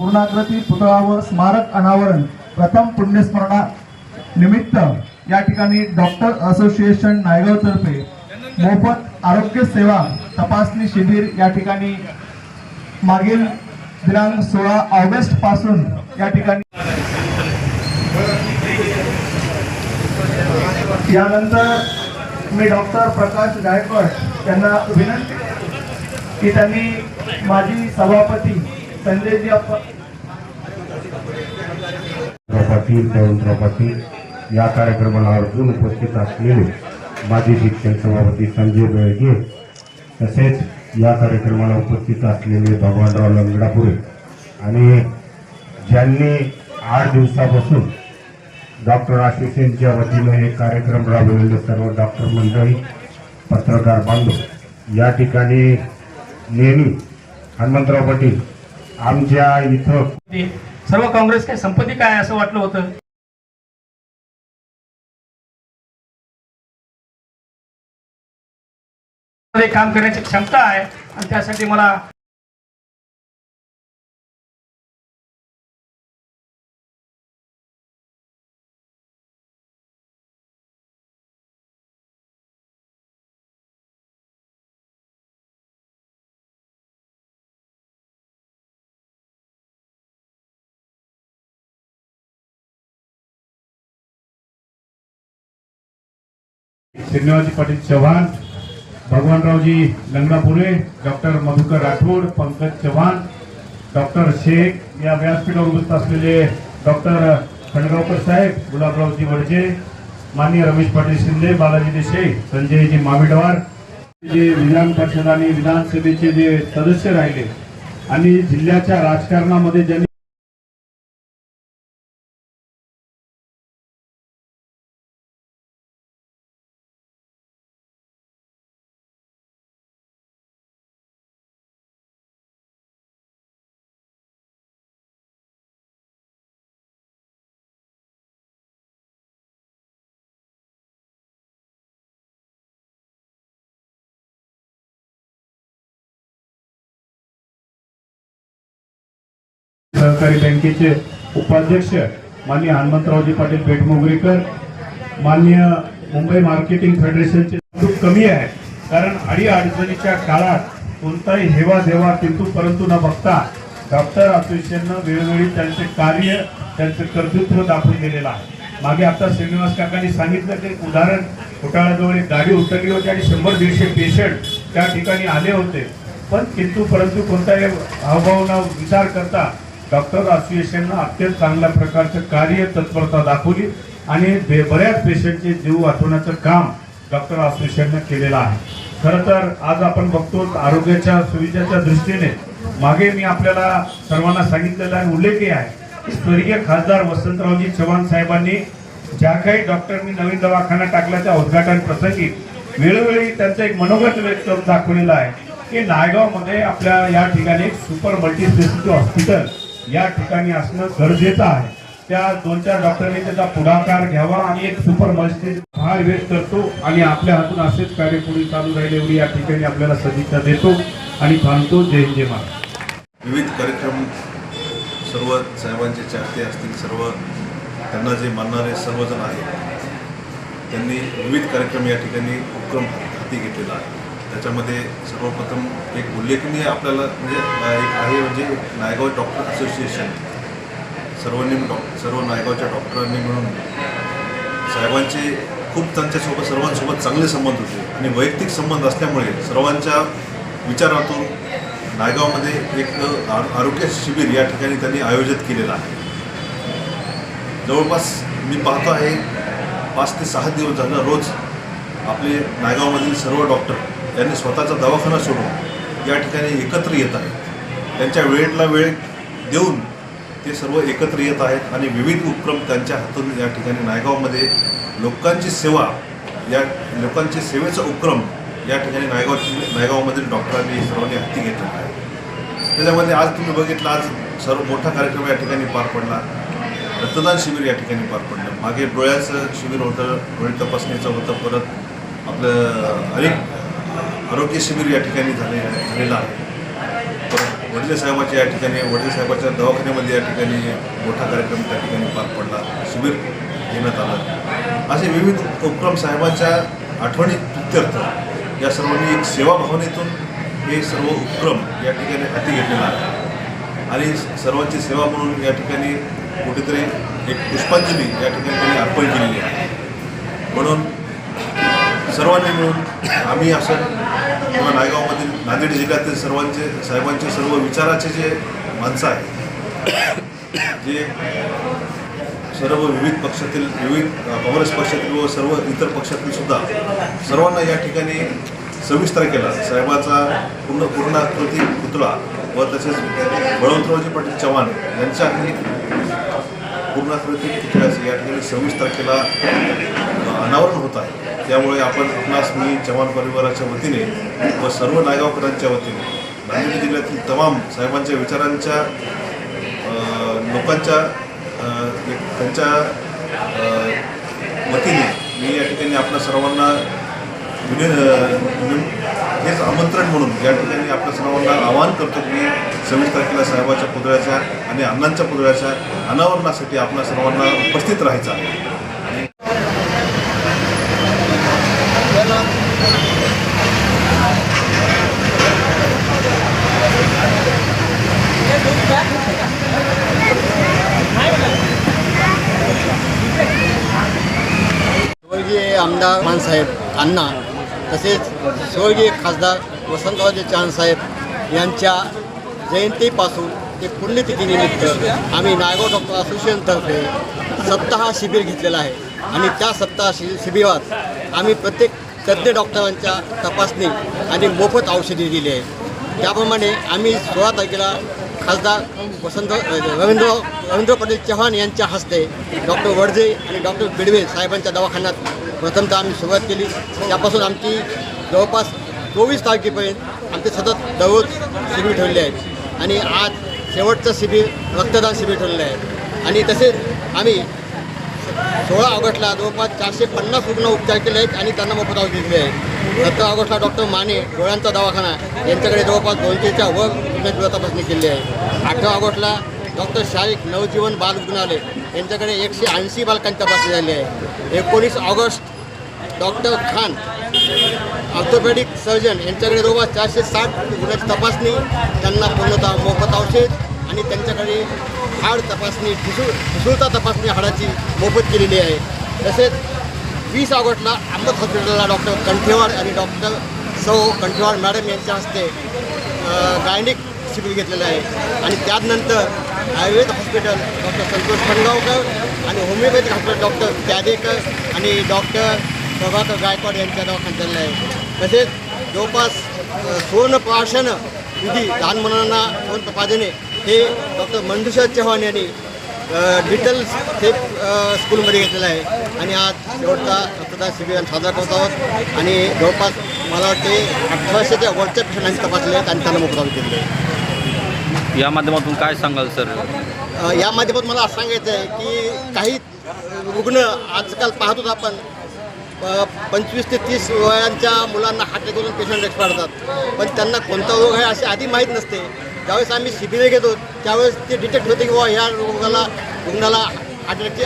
पूर्णाकृती पुतळावर स्मारक अनावरण प्रथम पुण्यस्मरणा निमित्त या ठिकाणी डॉक्टर असोसिएशन नायगाव तर्फे मोफत आरोग्य सेवा तपासणी शिबिर या ठिकाणी मागील दिनांक सोळा ऑगस्टपासून या ठिकाणी यानंतर मी डॉक्टर प्रकाश गायकवाड यांना विनंती की त्यांनी माजी सभापती संजयजी अप्पा पाटील देवेंद्र पाटील या कार्यक्रमाला अर्जून उपस्थित असलेले माजी शिक्षण सभापती संजय बेळगे तसेच या कार्यक्रमाला उपस्थित असलेले भगवानराव लंगडापुरे आणि ज्यांनी आठ दिवसापासून डॉक्टर असोसिएशनच्या वतीनं हे कार्यक्रम राबवलेले सर्व डॉक्टर मंडळी पत्रकार बांधव या ठिकाणी नेहमी हनुमंतराव पाटील आमच्या इथं सर्व काँग्रेस काय संपत्ती काय असं वाटलं होतं? काम करण्याची क्षमता आहे आणि त्यासाठी मला श्रीनिवाजी पाटील चव्हाण भगवानरावजी लंगडापुरे डॉक्टर मधुकर राठोड पंकज चव्हाण डॉक्टर शेख या व्यासपीठावर उपस्थित असलेले डॉक्टर खंडगावकर साहेब गुलाबरावजी वडजे माननीय रमेश पाटील शिंदे बालाजी देशे संजयजी माविडवार जे विधान परिषद आणि विधानसभेचे जे सदस्य राहिले आणि जिल्ह्याच्या राजकारणामध्ये ज्यांनी सहकारी बँकेचे उपाध्यक्ष माननीय हनुमंतरावजी पाटील बेटमोगरीकर माननीय मुंबई मार्केटिंग फेडरेशनचे खूप कमी आहे. कारण अडी अडचणीच्या काळात कोणताही हेवा देवा किंतु परंतु न बघता डॉक्टर असोसिएशननं वेळोवेळी त्यांचे कार्य त्यांचं कर्तृत्व दाखवून दिलेलं आहे. मागे आता श्रीनिवास काकांनी सांगितलं की उदाहरण घोटाळ्याजवळ एक गाडी उतरली होती आणि शंभर दीडशे पेशंट त्या ठिकाणी आले होते. पण किंतु परंतु कोणताही हावभावना विचार करता डॉक्टर असोसिएशननं अत्यंत चांगल्या प्रकारचं कार्य तत्परता दाखवली आणि बे- बऱ्याच पेशंटचे जीव वाचवण्याचं काम डॉक्टर असोसिएशननं केलेलं आहे. खरं तर आज आपण बघतो आरोग्याच्या सुविधेच्या दृष्टीने. मागे मी आपल्याला सर्वांना सांगितलेला आहे उल्लेखही आहे. स्वर्गीय खासदार वसंतरावजी चव्हाण साहेबांनी ज्या काही डॉक्टरांनी नवीन दवाखाना टाकला त्या उद्घाटन प्रसंगी वेळोवेळी त्यांचं एक मनोगत व्यक्त दाखवलेलं आहे की नायगावमध्ये आपल्या या ठिकाणी सुपर मल्टी हॉस्पिटल या ठिकाणी असणं गरजेचं आहे. त्या दोन चार डॉक्टरांनी त्याचा पुढाकार घ्यावा आणि एक सुपर मल्टी फार व्यक्त करतो आणि आपल्या हातून असेच कार्य पुढे चालू राहिले एवढी या ठिकाणी आपल्याला सदिच्छा देतो आणि थांबतो जय हिंद जय महाराज विविध कार्यक्रम सर्व साहेबांचे चाहते असतील सर्व त्यांना जे मानणारे सर्वजण आहेत त्यांनी विविध कार्यक्रम या ठिकाणी उपक्रम हाती घेतलेला आहे. त्याच्यामध्ये सर्वप्रथम एक उल्लेखनीय आपल्याला म्हणजे एक आहे म्हणजे नायगाव डॉक्टर असोसिएशन. सर्वांनी डॉक सर्व नायगावच्या डॉक्टरांनी मिळून साहेबांचे खूप त्यांच्यासोबत सर्वांसोबत चांगले संबंध होते. आणि वैयक्तिक संबंध असल्यामुळे सर्वांच्या विचारातून नायगावमध्ये एक आरोग्य शिबिर या ठिकाणी त्यांनी आयोजित केलेलं आहे. जवळपास मी पाहतो आहे पाच ते सहा दिवस झालं रोज आपले नायगावमधील सर्व डॉक्टर त्यांनी स्वतःचा दवाखाना सोडून या ठिकाणी एकत्र येत आहेत. त्यांच्या वेळेतला वेळ देऊन ते सर्व एकत्र येत आहेत आणि विविध उपक्रम त्यांच्या हातून या ठिकाणी नायगावमध्ये लोकांची सेवा या लोकांची सेवेचा उपक्रम या ठिकाणी नायगाव नायगावमधील डॉक्टरांनी सर्वांनी हाती घेतलेला आहे. त्याच्यामध्ये आज तुम्ही बघितलं आज सर्व मोठा कार्यक्रम या ठिकाणी पार पडला. रक्तदान शिबिर या ठिकाणी पार पडलं. मागे डोळ्याचं शिबिर होतं डोळे तपासणीचं होतं परत आपलं अनेक आरोग्य शिबिर या ठिकाणी झाले झालेलं आहे. परत साहेबाच्या या ठिकाणी वडले साहेबाच्या दवाखान्यामध्ये या ठिकाणी मोठा कार्यक्रम त्या ठिकाणी पार पडला. शिबिर घेण्यात आलं. असे विविध उपक्रम साहेबांच्या आठवणी प्रित्यर्थ या सर्वांनी एक सेवाभावनेतून हे सर्व उपक्रम या ठिकाणी हाती घेतलेला आहे. आणि सर्वांची सेवा म्हणून या ठिकाणी कुठेतरी एक पुष्पांजली या ठिकाणी त्यांनी अर्पण केलेली आहे. म्हणून सर्वांनी मिळून आम्ही असं किंवा नायगावमधील नांदेड जिल्ह्यातील सर्वांचे साहेबांचे सर्व विचाराचे जे माणसं आहेत जे सर्व विविध पक्षातील विविध काँग्रेस पक्षातील व सर्व इतर पक्षातील सुद्धा सर्वांना या ठिकाणी सव्वीस तारखेला साहेबाचा पूर्ण पूर्णाकृती पुतळा व तसेच बळवंतरावजी पाटील चव्हाण यांच्याही पूर्णाकृती पुतळ्याचं या ठिकाणी सव्वीस तारखेला अनावरण होत आहे. त्यामुळे आपण आपणास मी चव्हाण परिवाराच्या वतीने व सर्व नागावकरांच्या वतीने नांदेड जिल्ह्यातील तमाम साहेबांच्या विचारांच्या लोकांच्या त्यांच्या वतीने मी या ठिकाणी आपल्या सर्वांना हेच आमंत्रण म्हणून या ठिकाणी आपल्या सर्वांना आवाहन करतो की सव्वीस तारखेला साहेबाच्या पुतळ्याच्या आणि अण्णांच्या पुतळ्याच्या अनावरणासाठी आपल्या सर्वांना उपस्थित राहायचं आहे स्वर्गीय आमदार मानसाहेब अण्णा तसेच स्वर्गीय खासदार वसंतरावजी चव्हाणसाहेब यांच्या जयंतीपासून ते पुण्यतिथीनिमित्त आम्ही नायगाव डॉक्टर असोसिएशनतर्फे सप्ताह शिबिर घेतलेला आहे. आणि त्या सप्ताह शि शिबिरात आम्ही प्रत्येक तज्ज्ञ डॉक्टरांच्या तपासणी आणि मोफत औषधी दिली आहे. त्याप्रमाणे आम्ही सोळा तारखेला खासदार वसंत रवींद्र रवींद्र पाटील चव्हाण यांच्या हस्ते डॉक्टर वडजे आणि डॉक्टर बिडवे साहेबांच्या दवाखान्यात प्रथमतः आम्ही सुरुवात केली. त्यापासून आमची जवळपास चोवीस तारखेपर्यंत आमचे सतत दररोज शिबिर ठेवले आहेत आणि आज शेवटचं शिबिर रक्तदान शिबिर ठेवलेलं आहे. आणि तसेच आम्ही सोळा ऑगस्टला जवळपास चारशे पन्नास रुग्ण उपचार केले आहेत आणि त्यांना मोफत औषध दिले आहेत सतरा ऑगस्टला डॉक्टर माने डोळ्यांचा दवाखाना यांच्याकडे जवळपास दोनशेच्या वर रुग्णांची तपासणी केली आहे. अठरा ऑगस्टला डॉक्टर शाईक नवजीवन बाल रुग्णालय यांच्याकडे एकशे ऐंशी बालकांची तपासणी झाली आहे एकोणीस August doctor Khan orthopaedic surgeon यांच्याकडे जवळपास चारशे साठ रुग्णाची तपासणी त्यांना पूर्णतः मोफत औषध आणि त्यांच्याकडे हाड तपासणी ठिसूळ ठिसूळता तपासणी हाडाची मोफत केलेली आहे. तसेच वीस ऑगस्टला अहमद हॉस्पिटलला डॉक्टर कंठेवाड आणि डॉक्टर सौ कंठेवाड मॅडम यांच्या हस्ते गायनिक शिबिर घेतलेलं आहे. आणि त्यानंतर आयुर्वेद हॉस्पिटल डॉक्टर संतोष खणगावकर आणि होमिओपॅथिक हॉस्पिटल डॉक्टर त्यादेकर आणि डॉक्टर प्रभाकर गायकवाड यांच्या दवाखान्यात चाललं आहे. तसेच जवळपास सोनप्राशन विधी लहान मुलांना सुवर्ण प्रपादने हे डॉक्टर मंजुषा चव्हाण यांनी डिजिटल लिटल स्टेप स्कूलमध्ये घेतलेलं आहे. आणि आज शेवटचा रक्तदान शिबिर साजरा करत आहोत. आणि जवळपास मला वाटते अठराशेच्या वरच्या पेशंटांनी तपासले आहेत आणि त्यांना मोकळा केलेलं आहे. या माध्यमातून काय सांगाल सर? या माध्यमात मला असं सांगायचं आहे की काही रुग्ण आजकाल पाहतोच आपण पंचवीस ते तीस वयांच्या मुलांना हार्ट अटॅकवरून पेशंट एक्सपायर होतात पण त्यांना कोणता रोग आहे असे आधी माहीत नसते. ज्यावेळेस आम्ही शिबिरे घेतो त्यावेळेस ते डिटेक्ट होते की बाबा ह्या रोगाला रुग्णाला हार्ट अटॅकची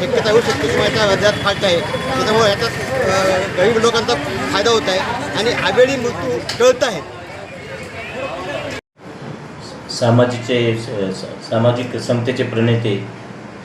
शक्यता होऊ शकते किंवा याच्या हृदयात फाट आहे. त्याच्यामुळे याच्यात गरीब लोकांचा फायदा होत आहे. आणि आवेळी मृत्यू टळत आहेत. सामाजिकचे स- स- सामाजिक समतेचे प्रणेते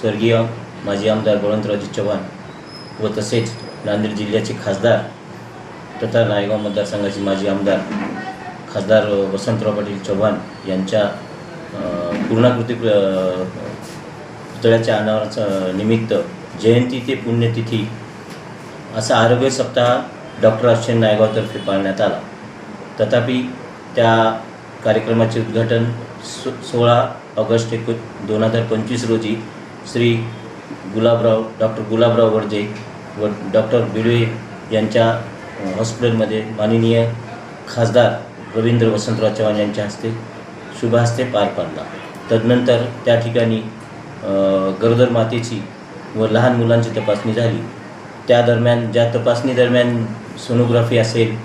स्वर्गीय माजी आमदार बळवंतरावजी चव्हाण व तसेच नांदेड जिल्ह्याचे खासदार तथा नायगाव मतदारसंघाचे माजी आमदार खासदार वसंतराव पाटील चव्हाण यांच्या पूर्णाकृती प्र- पुतळ्याच्या अनावरणाचं निमित्त जयंती ते पुण्यतिथी असा आरोग्य सप्ताह डॉक्टर अश्विन नायगावतर्फे पाळण्यात आला. तथापि त्या कार्यक्रमाचे उद्घाटन सो सोळा ऑगस्ट एको दोन हजार पंचवीस रोजी श्री गुलाबराव डॉक्टर गुलाबराव वडजे व डॉक्टर बिडवे यांच्या हॉस्पिटलमध्ये माननीय खासदार रवींद्र वसंतराव चव्हाण यांच्या हस्ते शुभहस्ते पार पाडला. तदनंतर त्या ठिकाणी गरोदर मातेची व लहान मुलांची तपासणी झाली. त्या दरम्यान ज्या तपासणी दरम्यान सोनोग्राफी असेल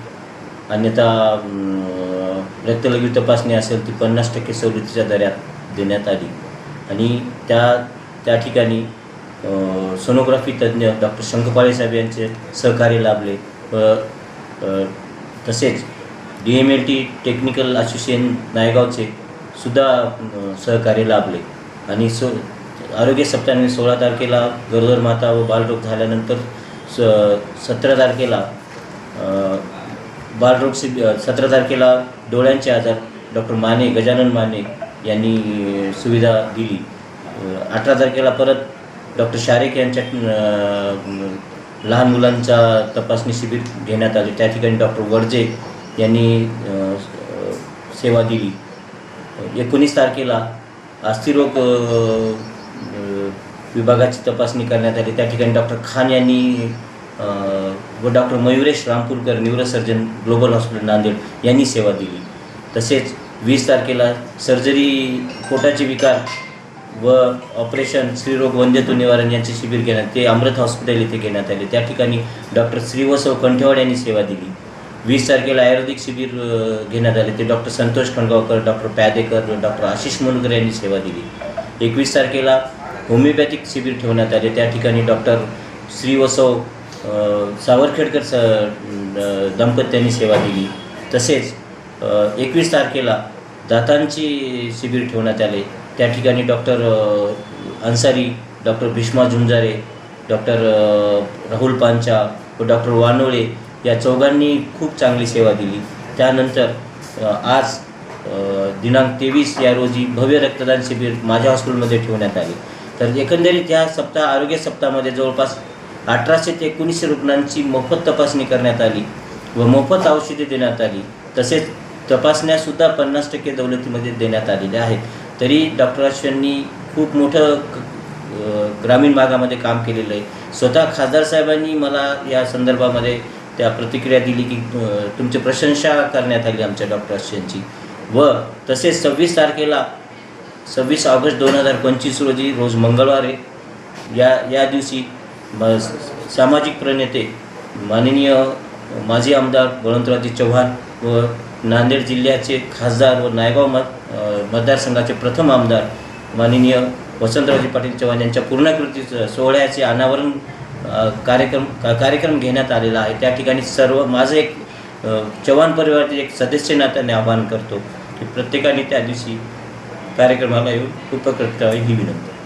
अन्यथा रक्तलघवी तपासणी असेल ती पन्नास टक्के सवलतीच्या दरात देण्यात आली. आणि त्या त्या ठिकाणी सोनोग्राफी तज्ज्ञ डॉक्टर शंखपाळे साहेब यांचे सहकार्य लाभले. व तसेच D M L T technical association नायगावचे सुद्धा सहकार्य लाभले. आणि सो आरोग्य सप्ताहाने सोळा तारखेला गरोदर माता व बालरोग झाल्यानंतर स सतरा तारखेला बालरोग शिबिर सतरा तारखेला डोळ्यांचे आजार. डॉक्टर माने गजानन माने यांनी सुविधा दिली. अठरा तारखेला परत डॉक्टर शारेक यांच्या लहान मुलांचा तपासणी शिबिर घेण्यात आले. त्या ठिकाणी डॉक्टर वर्जे यांनी सेवा दिली. एकोणीस तारखेला अस्थिरोग विभागाची तपासणी करण्यात आली. त्या ठिकाणी डॉक्टर खान यांनी व doctor Mayuresh Rampurkar neurosurgeon global hospital Nanded यांनी सेवा दिली. तसेच वीस तारखेला सर्जरी पोटाचे विकार व ऑपरेशन स्त्रीरोग वंध्यत्व निवारण यांचे शिबिर घेण्यात ते अमृत हॉस्पिटल येथे घेण्यात आले. त्या ठिकाणी डॉक्टर श्रीवसव कंठेवाड यांनी सेवा दिली. वीस तारखेला आयुर्वेदिक शिबिर घेण्यात आले. ते doctor Santosh Khangaonkar doctor Pyadekar doctor Ashish Munkar यांनी सेवा दिली. एकवीस तारखेला होमिओपॅथिक शिबिर ठेवण्यात आले. त्या ठिकाणी डॉक्टर श्रीवसव सावरखेडकर स दंपत्यांनी सेवा दिली. तसेच एकवीस तारखेला दातांची शिबिर ठेवण्यात आले. त्या ठिकाणी doctor Ansari doctor Bhishma Zunjare doctor Rahul Pancha व डॉक्टर वानोळे या चौघांनी खूप चांगली सेवा दिली. त्यानंतर आज दिनांक तेवीस या रोजी भव्य रक्तदान शिबिर माझ्या हॉस्पिटलमध्ये ठेवण्यात आले. तर एकंदरीत या सप्ताह आरोग्य सप्ताहामध्ये जवळपास अठराशे ते एकोणीसशे रुग्णांची मोफत तपासणी करण्यात आली व मोफत औषधे देण्यात आली. तसेच तपासण्यासुद्धा पन्नास टक्के दौलतीमध्ये देण्यात आलेल्या आहेत. तरी डॉक्टर अश्विननी खूप मोठं ग्रामीण भागामध्ये काम केलेलं आहे. स्वतः खासदार साहेबांनी मला या संदर्भामध्ये त्या प्रतिक्रिया दिली की तुमची प्रशंसा करण्यात आली आमच्या डॉक्टर अश्विनची. व तसेच सव्वीस तारखेला सव्वीस ऑगस्ट दोन हजार पंचवीस रोजी रोज मंगळवार आहे. या या दिवशी सामाजिक प्रणेते माननीय माजी आमदार बळवंतरावजी चव्हाण व नांदेड जिल्ह्याचे खासदार व नायगाव मत मतदारसंघाचे प्रथम आमदार माननीय वसंतरावजी पाटील चव्हाण यांच्या पूर्णाकृती सोहळ्याचे अनावरण कार्यक्रम का- कार्यक्रम घेण्यात आलेला आहे. त्या ठिकाणी सर्व माझं एक चव्हाण परिवारातील एक सदस्य नात्याने आवाहन करतो की प्रत्येकाने त्या दिवशी कार्यक्रमाला येऊन उपकृत करावी ही विनंती.